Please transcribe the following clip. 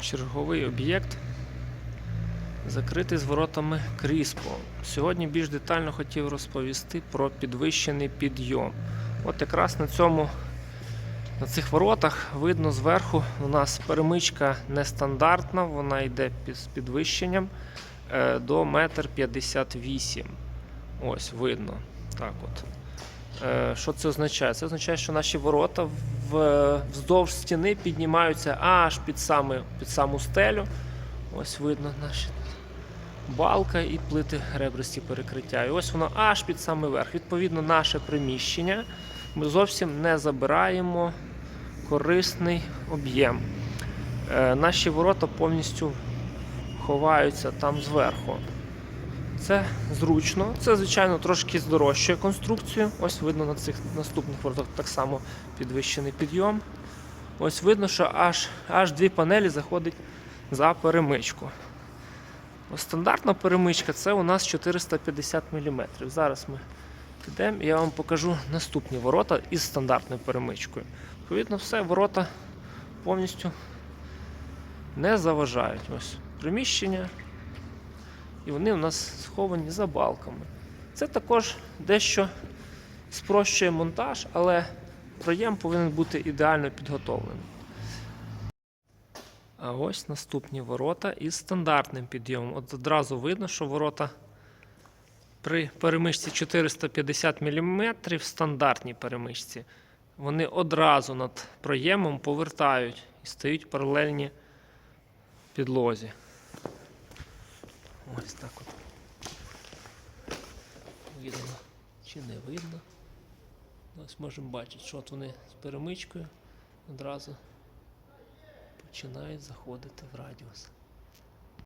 Черговий об'єкт закритий з воротами Кріспо. Сьогодні більш детально хотів розповісти про підвищений підйом. От якраз на цьому на цих воротах видно зверху у нас перемичка нестандартна, вона йде з підвищенням е, до 1,58 м. Ось видно. Так от. Е, Що це означає? Це означає, що наші ворота вздовж стіни піднімаються аж під, саме, під саму стелю. Ось видно наші балка і плити ребристі перекриття. І ось воно аж під самий верх. Відповідно, наше приміщення ми зовсім не забираємо корисний об'єм. Е, Наші ворота повністю ховаються там зверху. Це зручно. Це, звичайно, трошки здорожчує конструкцію. Ось видно на цих наступних воротах так само підвищений підйом. Ось видно, що аж, аж дві панелі заходить за перемичку. Ось стандартна перемичка це у нас 450 мм. Зараз ми підемо і я вам покажу наступні ворота із стандартною перемичкою. Відповідно, все, ворота повністю не заважають. Ось приміщення і вони у нас сховані за балками. Це також дещо спрощує монтаж, але проєм повинен бути ідеально підготовлений. А ось наступні ворота із стандартним підйомом. От одразу видно, що ворота при перемичці 450 мм стандартній перемичці. Вони одразу над проємом повертають і стають паралельні підлозі. Ось так от. Видно чи не видно. Ось можемо бачити, що от вони з перемичкою одразу починають заходити в радіус.